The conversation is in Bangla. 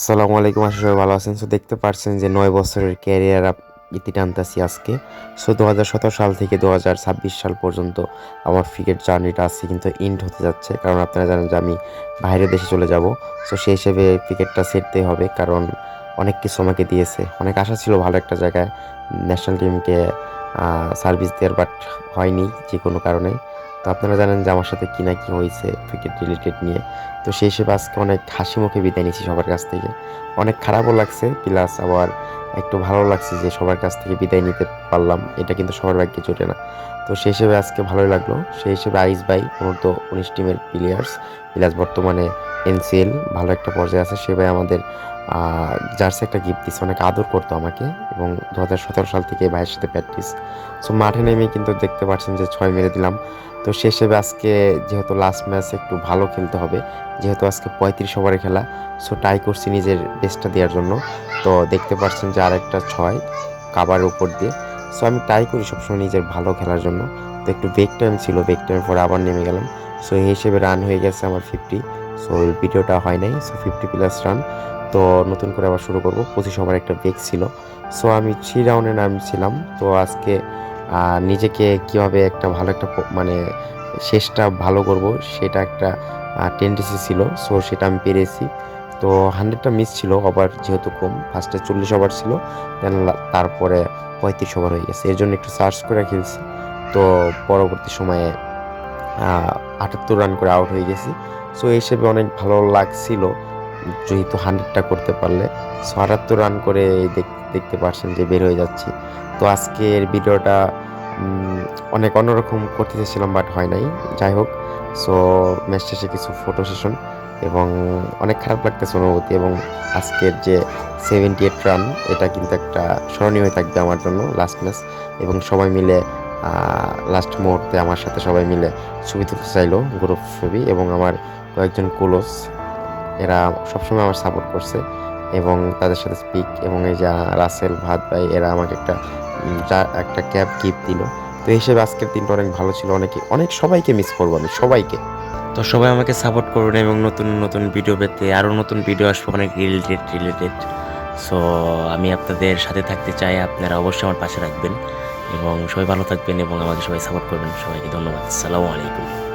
আসসালামু আলাইকুম, আশা সবাই ভালো আছেন। সো দেখতে পারছেন যে নয় বছরের ক্যারিয়ার ইতি টানতেছি আজকে। সো দু সাল থেকে দু সাল পর্যন্ত আমার ক্রিকেট জার্নিটা আজকে কিন্তু ইন্ড হতে যাচ্ছে। কারণ আপনারা জানেন যে আমি বাইরের দেশে চলে যাব। সো সেই হিসেবে ক্রিকেটটা সেরতেই হবে। কারণ অনেক কিছু আমাকে দিয়েছে। অনেক আশা ছিল ভালো একটা জায়গায় ন্যাশনাল টিমকে সার্ভিস দেওয়ার বাট হয়নি যে কোনো কারণে। তো আপনারা জানেন যে আমার সাথে কী না কী হয়েছে ক্রিকেট রিলেটেড নিয়ে। তো সেই হিসেবে আজকে অনেক হাসি মুখে বিদায় নিয়েছি সবার কাছ থেকে। অনেক খারাপও লাগছে, প্লাস আবার একটু ভালো লাগছে যে সবার কাছ থেকে বিদায় নিতে পারলাম। এটা কিন্তু সবার ভাগ্যে জোটে না। তো সেই হিসেবে আজকে ভালোই লাগল। সেই হিসেবে আইস বাই অনূর্ধ্ব উনিশ টিমের প্লেয়ার্স প্লাস বর্তমানে এনসিএল ভালো একটা পর্যায়ে আছে। সে ভাই আমাদের জার্সি একটা গিফট দিচ্ছে অনেক আদর করতো আমাকে এবং দু সতেরো সাল থেকে ভাইয়ের সাথে প্র্যাকটিস সো মাঠে নেমে কিন্তু দেখতে পাচ্ছেন যে ছয় মেরে দিলাম। তো সে হিসেবে আজকে যেহেতু লাস্ট ম্যাচ একটু ভালো খেলতে হবে, যেহেতু আজকে পঁয়ত্রিশ ওভারে খেলা সো ট্রাই করছি নিজের বেস্টটা দেওয়ার জন্য। তো দেখতে পাচ্ছেন যে আরেকটা ছয় কাবার উপর দিয়ে। সো আমি ট্রাই করি সবসময় নিজের ভালো খেলার জন্য। তো একটু বেক টাইম ছিল বেক টাইমের পরে আবার নেমে গেলাম। সো এই হিসেবে রান হয়ে গেছে আমার ফিফটি সো ওই ভিডিওটা হয় নাই সো ফিফটি প্লাস রান তো নতুন করে আবার শুরু করব। পঁচিশ ওভার একটা বেক ছিল। সো আমি থ্রি রাউন্ডে নামছিলাম। তো আজকে নিজেকে কীভাবে একটা ভালো একটা মানে শেষটা ভালো করব, সেটা একটা টেন্ডেন্সি ছিল। সো সেটা আমি পেরেছি। তো হান্ড্রেডটা মিস ছিল ওভার যেহেতু কম। ফার্স্টে চল্লিশ ওভার ছিল দেন তারপরে পঁয়ত্রিশ ওভার হয়ে গেছে। এর জন্য একটু সার্চ করে খেলছি। তো পরবর্তী সময়ে আটাত্তর রান করে আউট হয়ে গেছি। সো এই হিসেবে অনেক ভালো লাগছিল যেহেতু হান্ড্রেডটা করতে পারলে। সো আটাত্তর রান করে দেখ- দেখতে পারছেন যে বের হয়ে যাচ্ছি। তো আজকের ভিডিওটা অনেক অন্যরকম করতে চেয়েছিলাম বাট হয় নাই। যাই হোক সো ম্যাচ শেষে কিছু ফটো সেশন এবং অনেক খারাপ লাগতেছে অনুভূতি এবং আজকের যে সেভেন্টি এইট রান এটা কিন্তু একটা স্মরণীয় হয়ে থাকবে আমার জন্য লাস্ট ম্যাচ এবং সবাই মিলে লাস্ট মুহূর্তে আমার সাথে সবাই মিলে ছবি তুলতে চাইলো গ্রুপ ছবি এবং আমার কয়েকজন কোলোস এরা সবসময় আমার সাপোর্ট করছে এবং তাদের সাথে স্পিক এবং এই যে রাসেল ভাত ভাই, এরা আমাকে একটা একটা ক্যাব গিফট দিল। তো হিসেবে আজকের দিনটা অনেক ভালো ছিল। অনেকে, অনেক সবাইকে মিস করব আমি, সবাইকে। তো সবাই আমাকে সাপোর্ট করুন এবং নতুন নতুন ভিডিও পেতে আরও নতুন ভিডিও আসবে অনেক রিলেটেড রিলেটেড সো আমি আপনাদের সাথে থাকতে চাই, আপনারা অবশ্যই আমার পাশে রাখবেন। এবং সবাই ভালো থাকবেন এবং আমাকে সবাই সাপোর্ট করবেন। সবাইকে ধন্যবাদ। সালামু আলাইকুম।